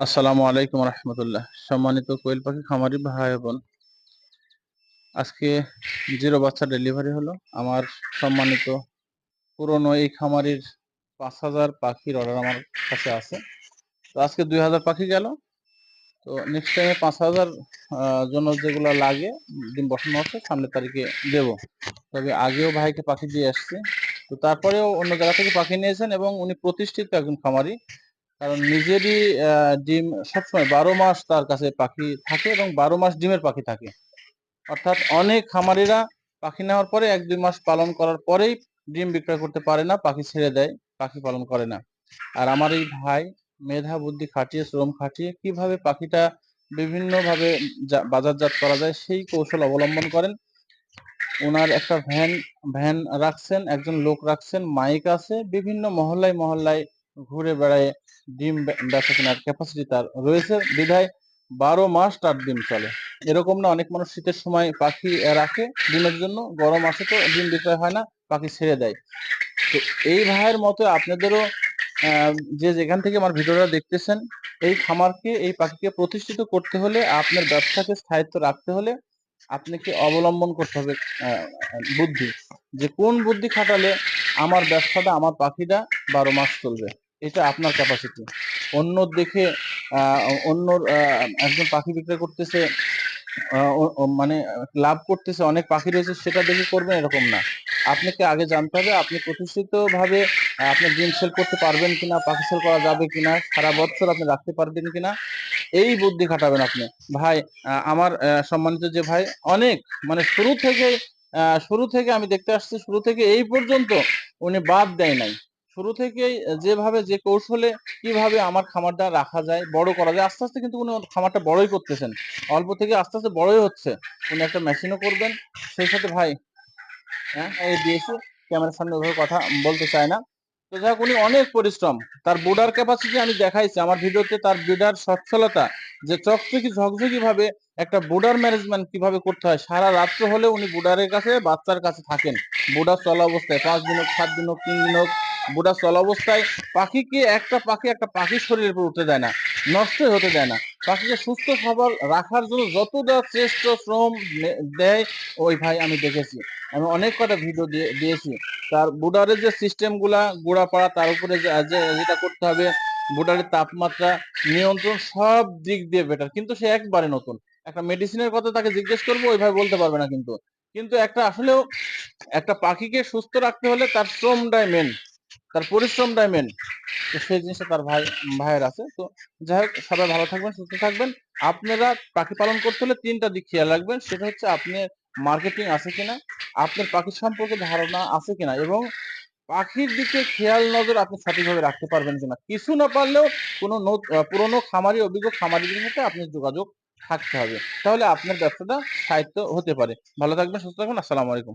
আসসালামু আলাইকুম রহমতুল্লাহ। সম্মানিত কোয়েল পাখি, খামারি ভাই বোন, আজকে জিরো বাচ্চা ডেলিভারি হলো। আমার সম্মানিত পুরনো এই খামারির পাঁচ হাজার পাখির অর্ডার আমার কাছে আছে। তো আজকে দুই হাজার পাখি গেল। তো নেক্সট টাইমে পাঁচ হাজার জন্য যেগুলো লাগে দিন বসানো হচ্ছে সামনের তারিখে দেব। তবে আগেও ভাইকে পাখি দিয়ে আসছে তো তারপরেও অন্য জায়গা থেকে পাখি নিয়েছেন এবং উনি প্রতিষ্ঠিত একজন খামারি। কারণ নিজেরই ডিম সবসময় বারো মাস তার কাছে পাখি থাকে এবং বারো মাস ডিমের পাখি থাকে। অর্থাৎ অনেক খামারিরা পাখি নেওয়ার পরে এক দুই মাস পালন করার পরেই ডিম বিক্রয় করতে পারে না, পাখি ছেড়ে দেয়, পাখি পালন করে না। আর আমার এই ভাই মেধা, বুদ্ধি খাটিয়ে, শ্রম খাটিয়ে কীভাবে পাখিটা বিভিন্নভাবে বাজারজাত করা যায় সেই কৌশল অবলম্বন করেন। ওনার একটা ভ্যান ভ্যান রাখছেন, একজন লোক রাখছেন, মাইক আছে, বিভিন্ন মহল্লায় মহল্লায় ঘুরে বেড়ায় ডিম বেচা কেনার ক্যাপাসিটি তার রয়েছে। বিধায় বারো মাস তার ডিম চলে। এরকম না অনেক মানুষ শীতের সময় পাখি রাখে ডিমের জন্য, গরম আসে তো ডিম বিক্রয় হয় না, পাখি ছেড়ে দেয়। তো এই ভাইয়ের মতো আপনাদেরও যে যেখান থেকে আমার ভিডিওটা দেখতেছেন, এই খামারকে, এই পাখিকে প্রতিষ্ঠিত করতে হলে, আপনার ব্যবসাকে স্থায়িত্ব রাখতে হলে আপনাকে অবলম্বন করতে হবে বুদ্ধি। যে কোন বুদ্ধি খাটালে আমার ব্যবসাটা, আমার পাখিটা বারো মাস চলবে। এটা আপনার ক্যাপাসিটি অন্য দেখে অন্য একজন পাখি বিক্রয় করতেছে মানে লাভ করতেছে, অনেক পাখি রয়েছে, সেটা দেখে করবেন এরকম না। আপনাকে আগে জানতে হবে, আপনি প্রতিষ্ঠিত ভাবে আপনি ডিম সেল করতে পারবেন কিনা, পাখি সেল করা যাবে কিনা, সারা বছর আপনি রাখতে পারবেন কিনা, এই বুদ্ধি খাটাবেন আপনি। ভাই আমার সম্মানিত যে ভাই, অনেক মানে শুরু থেকে শুরু থেকে আমি দেখতে আসছি, শুরু থেকে এই পর্যন্ত উনি বাদ দেয় নাই। শুরু থেকেই যেভাবে, যে কৌশলে কীভাবে আমার খামারটা রাখা যায়, বড় করা যায়, আস্তে আস্তে কিন্তু উনি খামারটা বড়ই করতেছেন। অল্প থেকে আস্তে আস্তে বড়ই হচ্ছে। উনি একটা মেশিনও করবেন। সেই সাথে ভাই হ্যাঁ এই দিয়েছি ক্যামেরার সামনে ওভাবে কথা বলতে চায় না। তো যাই উনি অনেক পরিশ্রম। তার বুডার ক্যাপাসিটি আমি দেখাইছি। আমার ভিডিওতে তার বুডার সচ্ছলতা, যে চকচকি ঝকঝকি ভাবে একটা বুডার ম্যানেজমেন্ট কীভাবে করতে হয়, সারা রাত্র হলে উনি বুডারের কাছে, বাচ্চার কাছে থাকেন। বুডার চলা অবস্থায়, পাঁচ দিন হোক, সাত দিন হোক, তিন দিন হোক বুড়া চলা অবস্থায় পাখিকে একটা পাখি একটা পাখির শরীরের উপর উঠতে দেয় না নষ্টই হতে দেয় না। পাখিকে সুস্থ সবল রাখার জন্য যতটা চেষ্ট শ্রম দেয়, ওই ভাই আমি দেখেছি। আমি অনেক কটা ভিডিও দিয়েছি। তার বুডারের যে সিস্টেমগুলা, গোড়া পাড়া, তার উপরে যেটা করতে হবে বুডারের তাপমাত্রা নিয়ন্ত্রণ সব দিক দিয়ে বেটার কিন্তু সে একবারে নতুন। একটা মেডিসিনের কথা তাকে জিজ্ঞেস করব, ওই ভাই বলতে পারবে না কিন্তু। কিন্তু একটা আসলেও একটা পাখিকে সুস্থ রাখতে হলে তার শ্রমটাই মেন তার পরিশ্রমটাই মেন তো সেই জিনিসটা তার ভাই, ভাইয়ের আছে। তো যাই হোক, সবাই ভালো থাকবেন, সুস্থ থাকবেন। আপনারা পাখি পালন করতে হলে তিনটা দিক খেয়াল রাখবেন। সেটা হচ্ছে আপনি মার্কেটিং আছে কিনা, আপনার পাখি সম্পর্কে ধারণা আছে কিনা এবং পাখির দিকে খেয়াল, নজর আপনি সঠিকভাবে রাখতে পারবেন কিনা। কিছু না পারলেও কোনো পুরনো খামারি, অভিজ্ঞ খামারিদের সাথে আপনি যোগাযোগ থাকতে হবে। তাহলে আপনার ব্যবসাটা সাহিত্য হতে পারে। ভালো থাকবেন, সুস্থ থাকবেন। আসসালামু আলাইকুম।